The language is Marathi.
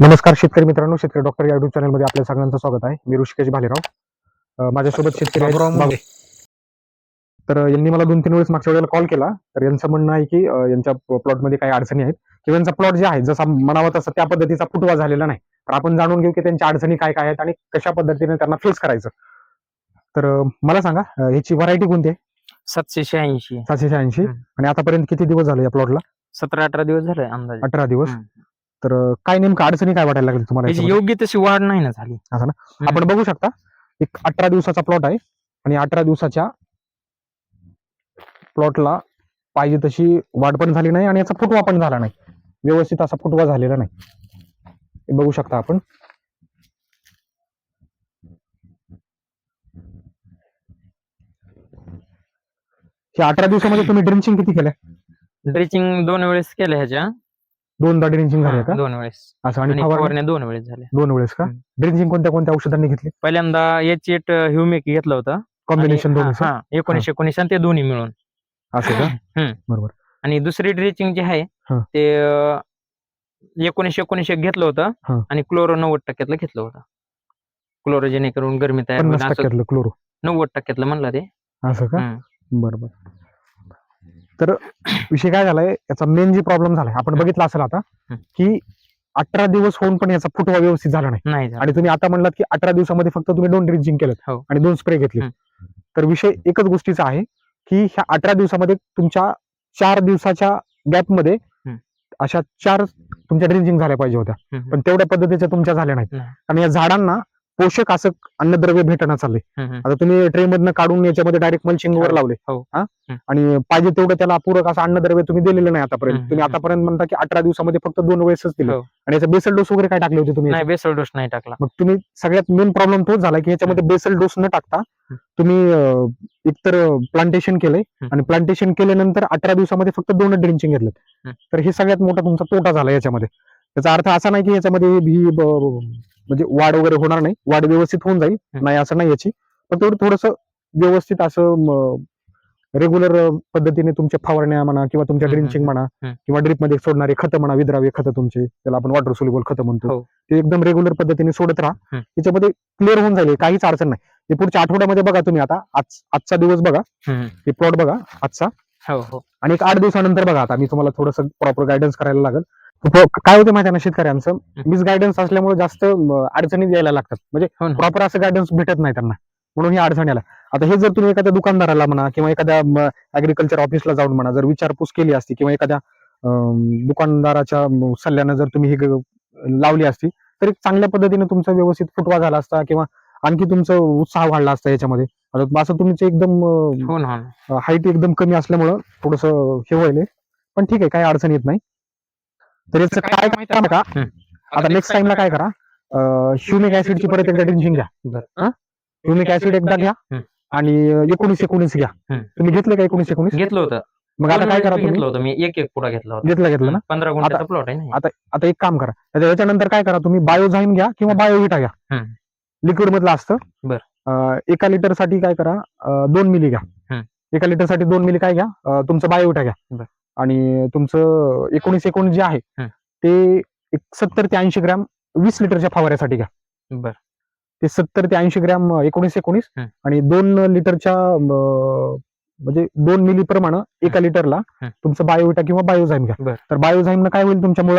नमस्कार शेतकरी मित्रांनो शेतकरी डॉक्टर या युट्यूब चॅनलमध्ये आपल्या सगळ्यांचं स्वागत आहे. मी ऋषिकेश भालेराव. माझ्यासोबत शेतकरी आहेत. तर यांनी मला दोन तीन वेळेस मागच्या वेळेला कॉल केला. तर यांचं म्हणणं आहे की यांच्या प्लॉटमध्ये काही अडचणी आहेत. किंवा यांचा प्लॉट जे आहे जसा म्हणावा तसा त्या पद्धतीचा फुटवा झालेला नाही. तर आपण जाणून घेऊ की त्यांच्या अडचणी काय काय आहेत आणि कशा पद्धतीने त्यांना फेस करायचं. तर मला सांगा अं, ह्याची व्हरायटी कोणती आहे? सातशे शहाऐंशी. सातशे शहाऐंशी. आणि आतापर्यंत किती दिवस झाले या प्लॉटला सतरा अठरा दिवस झाले अंदाजे. अठरा दिवस. तर काय नेमकं अडचणी काय वाटायला लागली तुम्हाला त्याची याच्यामध्ये? योग्य तशी वाढ नाही ना झाली. असं ना? आपण बघू शकता एक अठरा दिवसाचा प्लॉट आहे आणि अठरा दिवसाच्या प्लॉटला पाहिजे तशी वाढ पण झाली नाही आणि याचा फुटवा पण झाला नाही. व्यवस्थित असा फुटवा झालेला नाही. हे बघू शकता आपण. या अठरा दिवसामध्ये तुम्ही ड्रिंचिंग किती केलं ड्रेचिंग दोन वेळेस केलं ह्याच्या. दोनदा ड्रिंचिंग झाले का दोन वेळेस. असं आणि आणि फवारणी? फवारण्या दोन वेळेस झाल्या दोन वेळेस का? हम्म. ड्रिंचिंग कोणत्या कोणत्या औषधांनी घेतली? पहिल्यांदा एच एट ह्युमिक घेतलं होतं. कॉम्बिनेशन हा, हा, एकोणीसशे एकोणीस आणि ते दोन्ही मिळून. असं का? हम्म. बरोबर. आणि दुसरी ड्रेचिंग जे आहे हा. ते एकोणीसशे एकोणीसशे घेतलं हा. होतं आणि क्लोरो नव्वद टक्क्यातलं घेतलं होतं. क्लोरो जेणेकरून गरमी तयार पन्नास होईल असं टक्क्यातलं क्लोरो नव्वद टक्क्यातलं म्हणलं ते. असं का? हम्म. बरोबर. तर विषय काय झालाय याचा मेन जे प्रॉब्लेम झालाय आपण बघितलं असेल आता. की अठरा दिवस होऊन पण याचा फुटवा व्यवस्थित झाला नाही. आणि तुम्ही आता म्हणलात की अठरा दिवसामध्ये फक्त तुम्ही दोन ड्रिंचिंग केलं हो. आणि दोन स्प्रे घेतले. तर विषय एकच गोष्टीचा आहे की ह्या अठरा दिवसामध्ये तुमच्या चार दिवसाच्या गॅपमध्ये. अशा चार तुमच्या ड्रिंचिंग झाल्या पाहिजे होत्या पण तेवढ्या पद्धतीच्या तुमच्या झाल्या नाहीत नाही. आणि या झाडांना पोषक असं अन्नद्रव्य भेटणं चाललंय. आता तुम्ही ट्रे मधनं काढून याच्यामध्ये डायरेक्ट मल्चिंग वर हो, लावले. आणि पाहिजे तेवढं त्याला पूरक असं अन्नद्रव्य तुम्ही दिलेलं नाही आतापर्यंत तुम्ही. आतापर्यंत म्हणता की अठरा दिवसामध्ये फक्त दोन वेळेसच दिले हो. आणि याचा बेसल डोस वगैरे काय टाकले होते तुम्ही नाही बेसल डोस नाही टाकला मग तुम्ही सगळ्यात मेन प्रॉब्लेम तोच झाला की याच्यामध्ये बेसल डोस न टाकता तुम्ही एकतर प्लांटेशन केलंय. आणि प्लांटेशन केल्यानंतर अठरा दिवसामध्ये फक्त दोन ड्रिंचिंग घेतलं. तर हे सगळ्यात मोठा तुमचा तोटा झाला याच्यामध्ये त्याचा अर्थ असा नाही की याच्यामध्ये ब- म्हणजे वाढ वगैरे होणार नाही. वाढ व्यवस्थित होऊन जाईल. नाही असं नाही याची. पण तेवढं थोडस व्यवस्थित असं रेग्युलर पद्धतीने तुमच्या फवारण्या म्हणा किंवा तुमच्या ड्रिंचिंग म्हणा. किंवा ड्रिपमध्ये सोडणारे खतं म्हणा विद्राव्य खतं तुमचे त्याला आपण वॉटर सोल्युबल खतं म्हणतो. हो. ते एकदम रेग्युलर पद्धतीने सोडत राहा. त्याच्यामध्ये क्लिअर होऊन जाईल. काहीच अडचण नाही. ते पुढच्या आठवड्यामध्ये बघा तुम्ही आता. आज आजचा दिवस बघा. हे प्लॉट बघा. आजचा. हो हो. आणि एक आठ दिवसानंतर बघा आता. मी तुम्हाला थोडस प्रॉपर गायडन्स करायला लागेल. प- काय होते माहिती आहे ना शेतकऱ्यांचं? मिस गायडन्स असल्यामुळे जास्त म, अडचणी द्यायला लागतात. म्हणजे हो ना. प्रॉपर असं गायडन्स भेटत नाही त्यांना. म्हणून ही अडचण आला आता हे जर तुम्ही एखाद्या दुकानदाराला म्हणा किंवा एखाद्या अग्रिकल्चर ऑफिसला जाऊन म्हणा जर विचारपूस केली असती किंवा एखाद्या अं, दुकानदाराच्या म, सल्ल्यानं जर तुम्ही हे ग- लावली असती तर एक चांगल्या पद्धतीने तुमचा व्यवस्थित फुटवा झाला असता किंवा आणखी तुमचं उत्साह वाढला असता याच्यामध्ये. आता असं तुमचं एकदम अं, हो ना हो ना. हाईट एकदम कमी असल्यामुळं थोडस हे व्हायले पण ठीक आहे काही अडचण येत नाही. तर याचं काय माहिती आहे का. आता नेक्स्ट टाइमला काय करा? ह्युमिक ऍसिडची परत एकदा ड्रिंचिंग घ्या. बरं. ह्युमिक ऍसिड एकदा घ्या. आणि एकोणीस एकोणीस घ्या. तुम्ही घेतले का एकोणीस एकोणीस? घेतलं होतं. मग आता काय करा घेतलं होतं मी. एक एक पुढा घेतला होता. घेतलं घेतलं ना? पंधरा प्लॉट आहे ना आता आता एक काम करा. आता याच्यानंतर काय करा तुम्ही? बायोझाईन घ्या किंवा बायोविटा घ्या. लिक्विड मधलं असतं. एका लिटरसाठी काय करा? दोन मिली घ्या. एका लिटरसाठी दोन मिली काय घ्या? तुमचं बायोविटा घ्या. बरं. आणि तुमचं एकोणीस एकोणीस जे आहे. ते एक सत्तर ते ऐंशी ग्रॅम वीस लिटरच्या फवाऱ्यासाठी घ्या बर ते सत्तर ते ऐंशी ग्रॅम एकोणीस एकोणीस. आणि दोन लिटरच्या म्हणजे दोन मिली प्रमाणे एका लिटरला. तुमचं बायोविटा किंवा बायोझाईम घ्या. तर बायोझाईम काय होईल तुमच्या